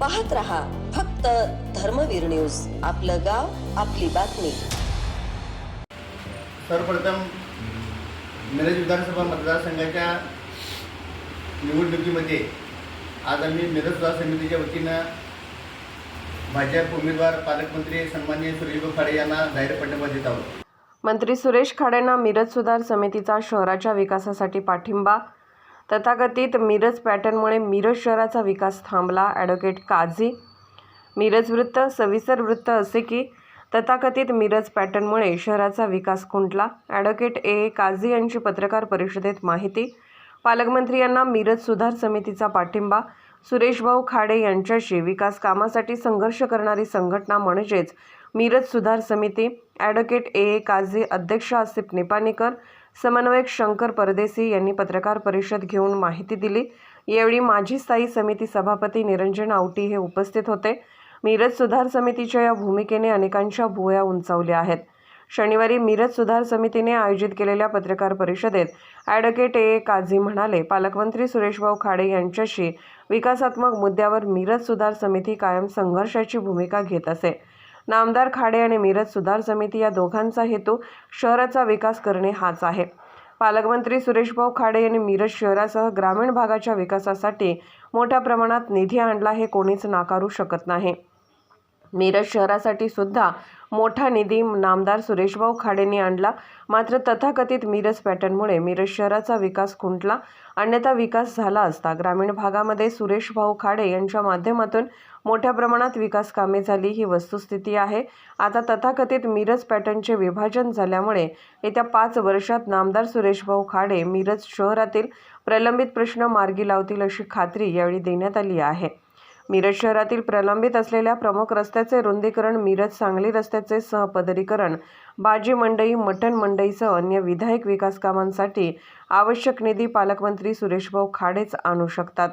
पाहत रहा फक्त धर्मवीर न्यूज. आपलं गाव आपली बातमी. सर्वप्रथम मिरज विधानसभा मतदारसंघाच्या निवडणुकीमध्ये आज आम्ही मिरज सुधार समितीच्या वतीनं भाजप उमेदवार पालकमंत्री सन्माननीय सुरेश खाडे यांना जाहीर पाठिंबा देत आहोत. मंत्री सुरेश खाडेंना मिरज सुधार समितीचा शहराच्या विकासासाठी पाठिंबा तथाकथित मिरज पॅटर्नमुळे मिरज शहराचा विकास थांबला ॲडव्होकेट काझी. मिरज वृत्त सविस्तर वृत्त असे की तथाकथित मिरज पॅटर्नमुळे शहराचा विकास खुंटला. ॲडव्होकेट ए. ए काझी यांची पत्रकार परिषदेत माहिती पालकमंत्री यांना मिरज सुधार समितीचा पाठिंबा सुरेशभाऊ खाडे यांच्याशी विकास कामासाठी संघर्ष करणारी संघटना म्हणजेच मिरज सुधार समिती ॲडव्होकेट ए. ए. काझी अध्यक्ष आसिफ निपाणीकर समन्वयक शंकर परदेसी यांनी पत्रकार परिषद घेऊन माहिती दिली. यावेळी माजी स्थायी समिती सभापती निरंजन आवटी हे उपस्थित होते. मिरज सुधार समितीच्या या भूमिकेने अनेकांच्या भुवया उंचावल्या आहेत. शनिवारी मिरज सुधार समितीने आयोजित केलेल्या पत्रकार परिषदेत ॲडव्होकेट ए. ए. काझी म्हणाले पालकमंत्री सुरेशभाऊ खाडे यांच्याशी विकासात्मक मुद्द्यावर मिरज सुधार समिती कायम संघर्षाची भूमिका घेत असे. नामदार खाडे आणि मिरज सुधार समिती या दोघांचा हेतू शहराचा विकास करणे हाच आहे. पालकमंत्री सुरेशभाऊ खाडे यांनी मिरज शहरासह ग्रामीण भागाच्या विकासासाठी मोठ्या प्रमाणात निधी आणला हे कोणीच नाकारू शकत नाही. मिरज शहरासाठी सुद्धा मोठा निधी नामदार सुरेशभाऊ खाडेंनी आणला. मात्र तथाकथित मिरज पॅटर्नमुळे मिरज शहराचा विकास खुंटला. अन्यथा विकास झाला असता ग्रामीण भागामध्ये सुरेशभाऊ खाडे यांच्या माध्यमातून मोठ्या प्रमाणात विकास कामे झाली ही वस्तुस्थिती आहे. आता तथाकथित मिरज पॅटर्नचे विभाजन झाल्यामुळे येत्या पाच वर्षात नामदार सुरेशभाऊ खाडे मिरज शहरातील प्रलंबित प्रश्न मार्गी लावतील अशी खात्री यावेळी देण्यात आली आहे. मिरज शहरातील प्रलंबित असलेल्या प्रमुख रस्त्याचे रुंदीकरण मिरज सांगली रस्त्याचे सहपदरीकरण बाजी मंडई मटण मंडईसह अन्य विधायक विकास कामांसाठी आवश्यक निधी पालकमंत्री सुरेशभाऊ खाडेच आणू शकतात.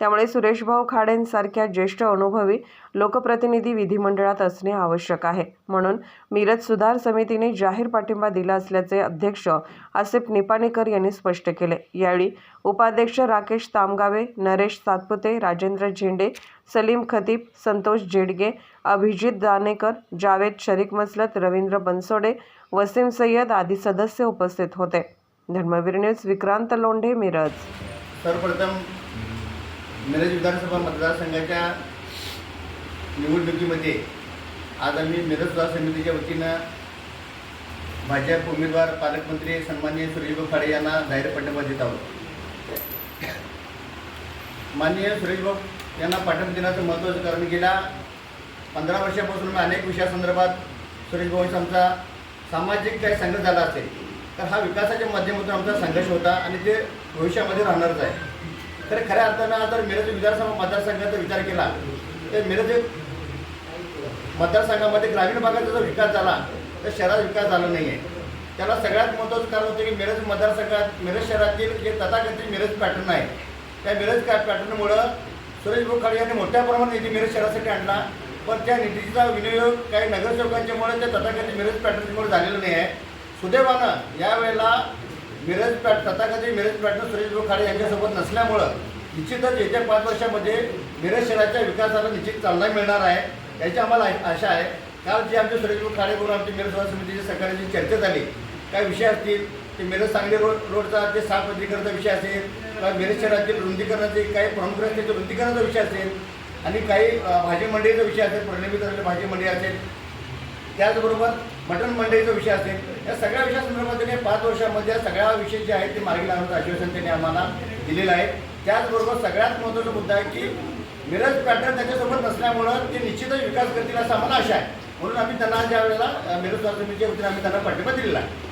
त्यामुळे सुरेशभाऊ खाडेंसारख्या ज्येष्ठ अनुभवी लोकप्रतिनिधी विधिमंडळात असणे आवश्यक आहे. म्हणून मिरज सुधार समितीने जाहीर पाठिंबा दिला असल्याचे अध्यक्ष आसिफ निपाणेकर यांनी स्पष्ट केले. यावेळी उपाध्यक्ष राकेश तामगावे नरेश सातपुते राजेंद्र झेंडे सलीम खतीब संतोष झेडगे अभिजित दानेकर जावेद शरीक मसलत रवींद्र बनसोडे वसीम सय्यद आदी सदस्य उपस्थित होते. धर्मवीर न्यूज विक्रांत लोंढे मिरज. सर्वप्रथम मिरज विधानसभा मतदारसंघाच्या निवडणुकीमध्ये आज आम्ही मिरज सुधार समितीच्या वतीनं भाजप उमेदवार पालकमंत्री सन्माननीय सुरेशभाऊ खाडे यांना जाहीर पाठिंबा देत आहोत. माननीय सुरेशभाऊ यांना पाठिंबा देण्याचं महत्त्वाचं कारण गेल्या पंधरा वर्षापासून मी अनेक विषयासंदर्भात सुरेशभाऊंचा आमचा सामाजिक काही संघर्ष झाला असेल तर हा विकासाच्या माध्यमातून आमचा संघर्ष होता आणि ते भविष्यामध्ये राहणारच आहे. तर खऱ्या अर्थानं जर मिरज विधानसभा मतदारसंघाचा विचार केला तर मिरज मतदारसंघामध्ये ग्रामीण भागाचा जो विकास झाला तर शहरात विकास झाला नाही आहे त्याला सगळ्यात महत्त्वाचं कारण होतं की मिरज मतदारसंघात मिरज शहरातील जे तथाकथित मिरज पॅटर्न आहे त्या मिरज पॅटर्नमुळं सुरेश बोखाडे यांनी मोठ्या प्रमाणात निधी मिरज शहरासाठी आणला पण त्या निधीचा विनियोग काही नगरसेवकांच्यामुळे त्या तथाकथित मिरज पॅटर्नमुळे झालेलं नाही आहे सुदैवानं यावेळेला मिरज पॅट तथाकथित मिरज पॅटर्न सुरेश खाडे यांच्यासोबत नसल्यामुळं निश्चितच येत्या पाच वर्षामध्ये मिरज शहराच्या विकासाला निश्चित चालना मिळणार आहे. याची आम्हाला आशा आहे. काल जे आमचे सुरेश खाडे करून आमची मिरज सुधार समितीच्या सहकार्याची चर्चा झाली. काय विषय असतील? ते मिरज सांगली रोड रोडचा जे साफपत्रीकरणाचा विषय असेल किंवा मिरज शहरातील रुंदीकरणाचे काही प्रमुख रस्त्याचे रुंदीकरणाचा विषय असेल आणि काही भाजी मंडईचा विषय असेल प्रलंबित असलेली भाजी मंडई असेल त्याचबरोबर मटण मंडईचा विषय असेल या सगळ्या विषयासंदर्भात त्यांनी पाच वर्षामध्ये या सगळ्या विषय जे आहेत ते मार्गी लावण्याचं आश्वासन त्यांनी आम्हाला दिलेलं आहे. त्याचबरोबर सगळ्यात महत्त्वाचा मुद्दा आहे की मिरज पॅटर्न त्याच्यासोबत नसल्यामुळं ते निश्चितच विकास करतील असं आम्हाला आशा आहे. म्हणून आम्ही त्यांना ज्या वेळेला मिरज स्वातंत्र्याच्या वतीने आम्ही त्यांना पाठिंबा दिलेला आहे.